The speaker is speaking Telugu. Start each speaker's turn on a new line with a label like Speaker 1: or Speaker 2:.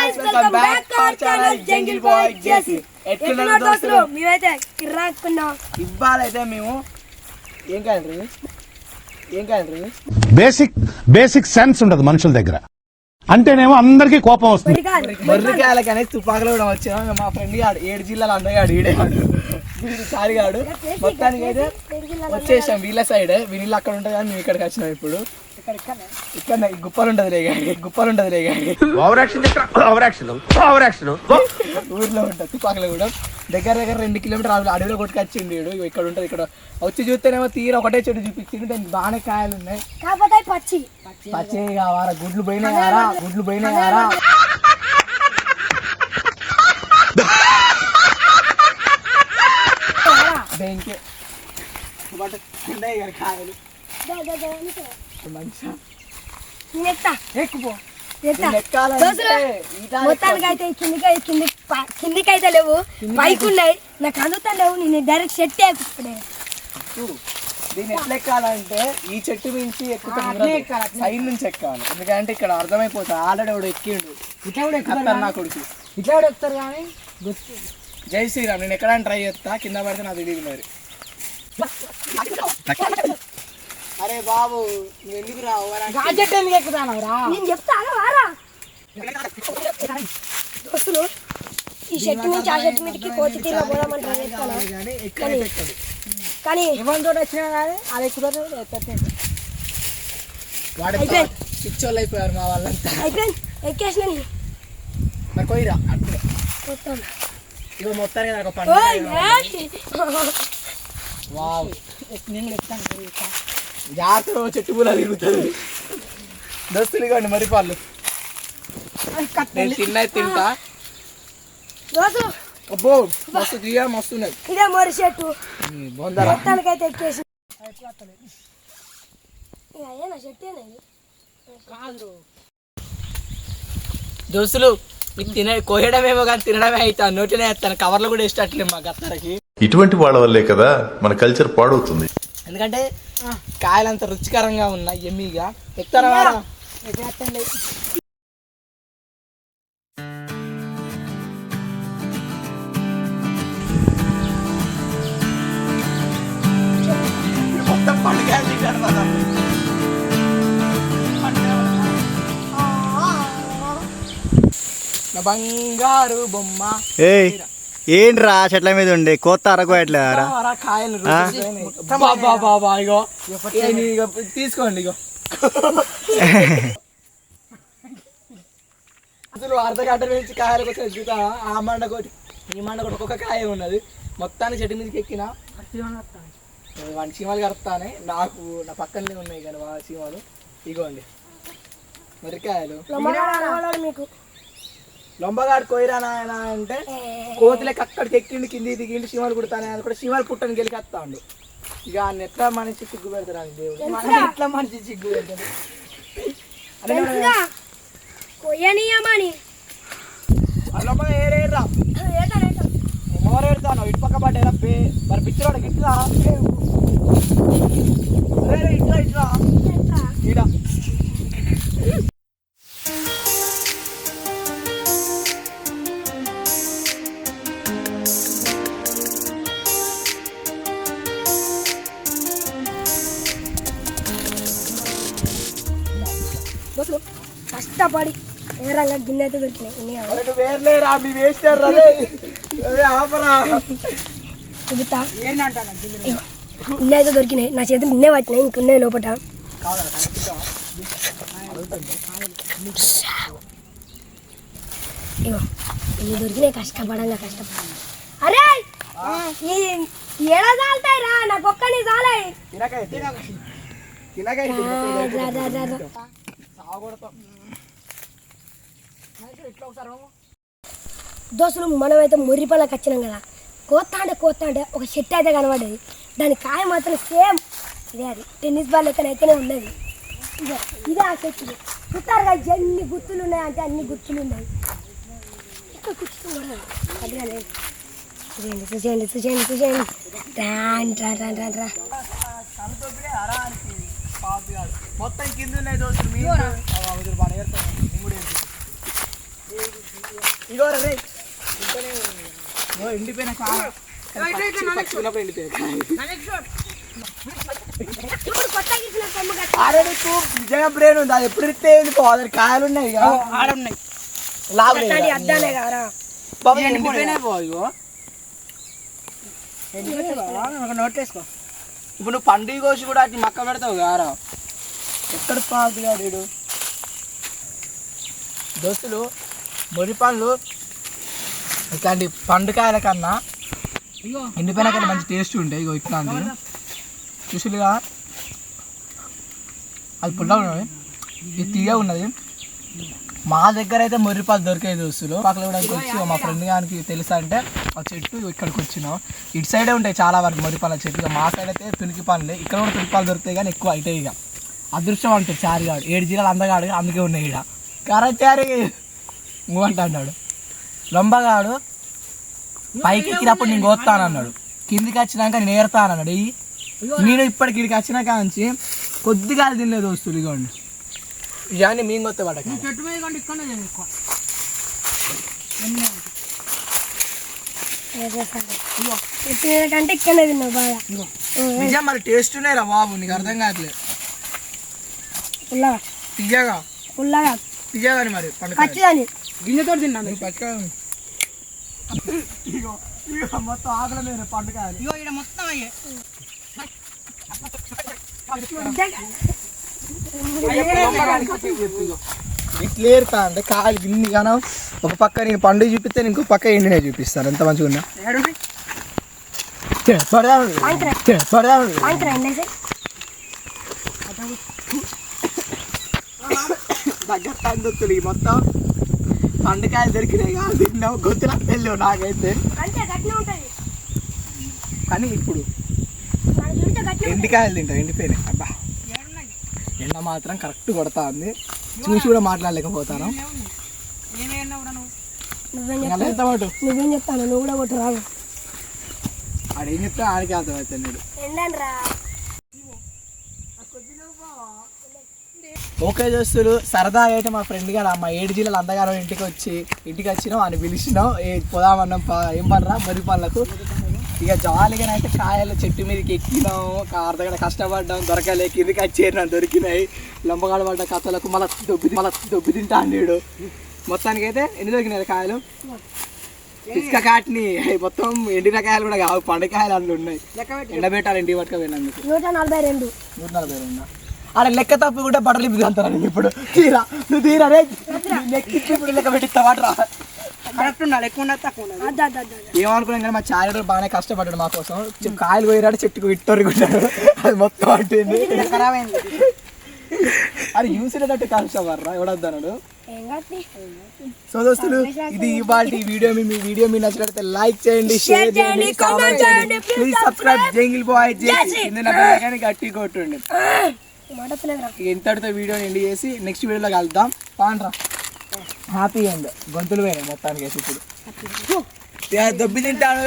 Speaker 1: Guys welcome back to our channel jungle boy JC ఎట్లున్నారు దోస్తులు?
Speaker 2: మేమైతే కిర్రాక్కున్నాం
Speaker 1: ఇవ్వాలైతే మేము ఏం కాదు ఏం కాదు
Speaker 3: బేసిక్ బేసిక్ సెన్స్ ఉండదు మనుషుల దగ్గర. అంటేనేమో అందరికీ కోపం వస్తుంది.
Speaker 2: పొడిగాలి
Speaker 1: మొర్రికాయలకి అనేది తుపాకులు కూడా వచ్చాము మా ఫ్రెండ్ గాడు ఏడు జిల్లాలు అందగాడు ఈడేవాడు సారి గాడు. మొత్తానికి అయితే వచ్చేసాం వీళ్ళ సైడ్. వీళ్ళు అక్కడ ఉంటుంది కానీ మేము ఇక్కడికి వచ్చినాం ఇప్పుడు. ఇక్కడ గుప్పలు ఉంటుంది రే గాడి గుప్పలు ఉంటుంది రే గాడి
Speaker 4: over action over action over action
Speaker 1: ఊర్లో ఉంటుంది తుపాకులు కూడా దగ్గర దగ్గర రెండు కిలోమీటర్ అడవిలో కొట్టుకొచ్చింది వీడు ఇక్కడ ఉంటుంది ఇక్కడ వచ్చి చూస్తేనేమో తీర ఒకటే చెట్టు చూపించింది దానికి బాగానే కాయలు ఉన్నాయి
Speaker 2: కాకపోతే పచ్చి
Speaker 1: పచ్చి కావారా గుడ్లు పోయినాయి కారా గుడ్లు పోయినాయి కారా బెంకే బట్ ఉన్నాయి కదా కాయలు
Speaker 2: దా, దా, దా, అనుకో.
Speaker 1: మంచిగా
Speaker 2: నేను ఎక్కుతా,
Speaker 1: ఎక్కుపో
Speaker 2: ఎక్కుతా.
Speaker 1: నేను ఎక్కాలంటే
Speaker 2: దోస్తులు,
Speaker 1: ఈత
Speaker 2: మొత్తానికి అయితే కిందికి కింది కిందికి అయితే లేవు పైకి ఉన్నాయి నాకు అందుతా లేవు నేను డైరెక్ట్ సెట్ ఎక్కుతాడే
Speaker 1: ఎక్కు. దీన్ని ఎట్లా ఎక్కాలంటే ఈ చెట్టు మించి ఎక్కుతాం సైడ్ నుంచి ఎక్కాలి ఎందుకంటే ఇక్కడ అర్థమైపోతుంది ఆల్రెడీ ఒకడు ఎక్కిండు ఇట్లా నా కొడుకు
Speaker 5: ఇట్లా కూడా ఎక్కుతారు కానీ
Speaker 1: జై శ్రీరామ్ నేను ఎక్కడానికి ట్రై చేస్తా కింద పడితే నాకు తెలియదు మరి అరే బాబు నువ్వు ఎందుకు రావు
Speaker 5: గాజెట్ ఎందుకు ఎక్కుతాను రా
Speaker 2: నేను చెప్తా వారా. దోస్తులు ఈ చెట్టు నుంచి ఆ చెట్టు మీదకి కోతి
Speaker 1: కానీ
Speaker 5: ఎవరి తోటి వచ్చినా కానీ అది ఎక్కుతారు ఎక్కట్లేదు
Speaker 1: వాడు. పిచ్చోళ్ళు అయిపోయారు మా వాళ్ళంతా.
Speaker 2: అయిపోయింది. ఎక్కేసిన.
Speaker 1: మరి అట్లే.
Speaker 2: మొత్తం.
Speaker 1: ఇక మొత్తానికి నాకు పండుగ. వావ్.
Speaker 5: నేను కూడా
Speaker 1: జాతర చెట్టు పూల తిరుగుతుంది. దోస్తులు ఇవ్వండి మరి పళ్ళు నేను తిన్నా తింటా.
Speaker 2: దోస్తులు
Speaker 1: అబ్బో మస్తు తీయ మస్తు ఉన్నది.
Speaker 2: ఇదే మొరి చెట్టు.
Speaker 1: బొందరా?
Speaker 2: మొత్తానికైతే ఎక్కేసి. ఇక అయ్యేనా చెట్టేనా ఇది?
Speaker 1: దోస్తులు తినే కోయడమేమో కానీ తినడమే అవుతాను నోటినే వేస్తాను. కవర్లు కూడా వేసేటట్లేదు మా గత్తరకి
Speaker 6: ఇటువంటి వాళ్ళ వల్లే కదా మన కల్చర్ పాడవుతుంది.
Speaker 1: ఎందుకంటే కాయలు అంత రుచికరంగా ఉన్నాయి ఎమ్మీగా. ఎక్కుతారా బంగారు బొమ్మ.
Speaker 7: ఏయ్. ఏంట్రా చెట్ల మీద ఉండి? కోత అరగోయట్లేదారా
Speaker 1: వారా కాయలు రుచిపోయినాయి. బాబా బాబా ఇగో. ఏ నీ ఇగో తీసుకోండి ఇగో. అసలు అర్ధ గంట నుంచి కాయలు కోసం ఎదుగుతా ఆ మండ కొట్టి ఈ మండ కొట్టి ఒక్కొక్క కాయ ఉన్నది. మొత్తానికి చెట్టు మీదకి ఎక్కిన. వాడి చీమలు కడతానే నాకు నా పక్కనే ఉన్నాయి కానీ వాళ్ళ చీమలు. ఇగోండి. మరికాయలు
Speaker 2: మీకు.
Speaker 1: లొంబగాడు కోయిరా నాయన అంటే కోతులకి అక్కడికి ఎక్కిండి కింది దిగిండి చీమలు కుడతానే అది కూడా చీమలు పుట్టని గెలికెత్తాండు ఇక ఆయన ఎట్లా మనిషి సిగ్గు పెడతాడు దేవుడు?
Speaker 5: ఎట్లా మనిషి సిగ్గు పెడతాడు?
Speaker 2: కొయ్యనీయమని.
Speaker 1: ఏరేరా ఏడుతాను ఇటు పక్క పడ్డారా పే మరి పిచ్చిరాడు ఇట్లా? అరే ఇట్లా ఇట్లా.
Speaker 2: కష్టపడి ఏ రంగా గిన్నె అయితే దొరికినాయి
Speaker 1: వేర్లేరా మీ వేస్తారు
Speaker 2: ఇగో, ఇన్ని అయితే దొరికినాయి. నా చేతులు ఇన్నే పట్టినాయి ఇంకున్నాయి లోపల ఇగో ఇన్ని దొరికినాయి. కష్టపడంగా కష్టపడ అరే! ఈ ఏడ చాలుతాయి రా? నాకు ఒక్కని చాలాయి
Speaker 1: తినకాయ తినకాయ సాగొడతాం
Speaker 2: దోస్తులు మనమైతే ముర్రిపల్లకి వచ్చినాం కదా. కోత్త అంటే కోత్త అంటే ఒక చెట్టు అయితే కనబడేది. దాని కాయ మాత్రం సేమ్ ఇదే అది. టెన్నిస్ బాల్ లెక్కనైతేనే ఉన్నది. ఇదే ఇదే ఆ చెట్టు చూస్తారు కదా ఎన్ని గుర్తులు ఉన్నాయి అంటే అన్ని గుర్తులు ఉన్నాయి. ఇక్కడ కూర్చుని కూడా అది కానీ చూసేయండి చూసేయండి చూసేయండి చూసేయండి. రాన్ రా రా రా రా
Speaker 1: మొత్తం కింద ఉన్నాయి దోస్తులు మీరు బాగా పని చేస్తాను నేను కూడా చేస్తాను. ఇగో రే ఇగో ఎండిపోయిన నిజంగా బ్రెయిన్ ఉంది? అది ఎప్పుడు ఇస్తే కాయలు ఉన్నాయి
Speaker 5: ఆడున్నాయి.
Speaker 1: లాభం
Speaker 2: అట్లాంటి అద్దాలే కదరా
Speaker 1: బాబు ఎండిపోయినాయి? పో ఇగో.
Speaker 5: ఒక నోట్ వేసుకో.
Speaker 1: ఇప్పుడు నువ్వు పండుగ కోసి కూడా అట్లా మక్క పెడతావు కారా ఎక్కడ పాదు కాడు దోస్తులు మొరి పండ్లు ఇట్లాంటి పండుకాయల కన్నా ఎండిపోయిన కన్నా మంచి టేస్ట్ ఉంటాయి. ఇగో ఇట్లాంటి చూసులుగా అది పుల్లగా ఉన్నది. ఇది తీయ ఉన్నది. మా దగ్గర అయితే మొర్రిపాలు దొరికాయి దోస్తులు. పక్కన కూడా వచ్చి మా ఫ్రెండ్ గారికి తెలుసా అంటే ఆ చెట్టు ఇక్కడికి వచ్చినాం. ఇటు సైడే ఉంటాయి చాలా వరకు మొరిపాల ఇక మా సైడ్ అయితే తునికి పనులే ఇక్కడ కూడా తునిపాలు దొరుకుతాయి కానీ ఎక్కువ అయితే ఇక అదృష్టం అంటే చారిగాడు. ఏడు జిల్లాలు అందగాడు అందుకే ఉన్నాయి ఇక అంట అన్నాడు లొంబగాడు పైకి ఎక్కినప్పుడు నేను కోస్తాను అన్నాడు కిందికి వచ్చినాక నేను ఏరుతాను అన్నాడు ఈ నేను ఇప్పటికి ఇక్కడికి వచ్చినాక నుంచి కొద్దిగా తినలేదు దోస్తులు ఇగోండి ఇవన్నీ మేము కొత్త పడక.
Speaker 5: చెట్టు మీద కంటే ఇక్కడ ఎక్కువ.
Speaker 2: ఎప్పుడు కంటే ఇక్కడనే తిన్నావు బాగా.
Speaker 1: నిజం మరి టేస్ట్ రా బాబు నీకు అర్థం కావట్లేదు.
Speaker 2: పుల్లగా.
Speaker 1: తీయగాని మరి
Speaker 5: గింజతో తిన్నాను.
Speaker 1: ఇగో ఇగో మొత్తం ఆకలి మీద పండుగ
Speaker 5: ఇగో ఇక్కడ మొత్తం అయ్యే.
Speaker 1: అంటే కాలు గిన్ని గానం. ఒక పక్క నేను పండుగ చూపిస్తే ఇంకో పక్క ఎండినే చూపిస్తాను. ఎంత మంచిగా ఉన్నా? దగ్గర మొత్తం. పండుకాయలు దొరికినాయి కాదు తిన్నావు గొంతులా వెళ్ళావు నాకైతే. కానీ ఇప్పుడు ఎండికాయలు తింటా ఎండిపోయినాయి. అబ్బా. ఎండ మాత్రం కరెక్ట్ కొడతా ఉంది చూసి కూడా మాట్లాడలేకపోతాను.
Speaker 5: నువ్వు.
Speaker 2: చెప్తాను నువ్వు కూడా కొట్టు రాదు
Speaker 1: ఆడు ఏం చెప్తే ఆడికి అర్థమవుతుంది. నేను
Speaker 2: ఎండండి రా
Speaker 1: ఓకే చేస్తున్నారు సరదా అయితే మా ఫ్రెండ్ గారు మా ఏడు జిల్లాలు అందగారు ఇంటికి వచ్చి ఇంటికి వచ్చినాం అని పిలిచినాం. ఏ పోదామన్నాం ఏం పనరా మరి పనులకు. ఇక జాలీగా అయితే కాయలు చెట్టు మీదకి ఎక్కినాం అర్ధగంట కష్టపడ్డాం దొరకలే కిందికి వచ్చేరినాం దొరికినాయి. లంబగాడ పడ్డ కథలకు మళ్ళీ దొబ్బి మళ్ళీ దొబ్బి తింటా అన్నాడు మొత్తానికి అయితే ఎన్ని దొరికినాయి కాయలు? ఇసుక కాటిని మొత్తం ఎండిన కాయలు కూడా కావు పండుకాయలు అందులో ఉన్నాయి. ఎండబెట్టాలి ఇంటికి పట్టుకపోయినందుకు
Speaker 2: నూట నలభై రెండు.
Speaker 1: నూట నలభై రెండా. ఆడ లెక్క తప్పు కూడా బట్టలు ఇప్పి అంటారా ఇప్పుడు. తీరా నువ్వు తీరా రే. లెక్క ఇప్పి ఇప్పుడు లెక్క పెట్టిస్తా రా.
Speaker 5: కరెక్ట్ ఉండాలి ఎక్కువ ఉన్నది తక్కువ
Speaker 2: అద్దా
Speaker 1: ఏమనుకున్నాం కానీ మా చారెడు బాగానే కష్టపడ్డాడు మా కోసం. కాయలు పోయినాడు చెట్టుకు ఇట్టొరుగుంటాడు అది మొత్తం అంటుంది
Speaker 5: ఖరాబ్ అయింది
Speaker 1: అది యూసేటట్టు కష్టపడరా ఎవడొద్దన్నాడు సో దోస్తులు ఇది ఇవాళ వీడియో. మీ మీ వీడియో మీ నచ్చినట్లయితే లైక్ చేయండి షేర్ చేయండి కామెంట్ చేయండి ప్లీజ్ సబ్స్క్రైబ్ జంగిల్ బాయ్ చేసి గట్టి కొట్టుండి. ఇంతటితో వీడియోని ఎండ్ చేసి నెక్స్ట్ వీడియోలో కలుద్దాం పాండ్రా. హ్యాపీ ఎండ్ గొంతులు పోయినాయి మొత్తానికి వేసి ఇప్పుడు. దెబ్బి తింటాను.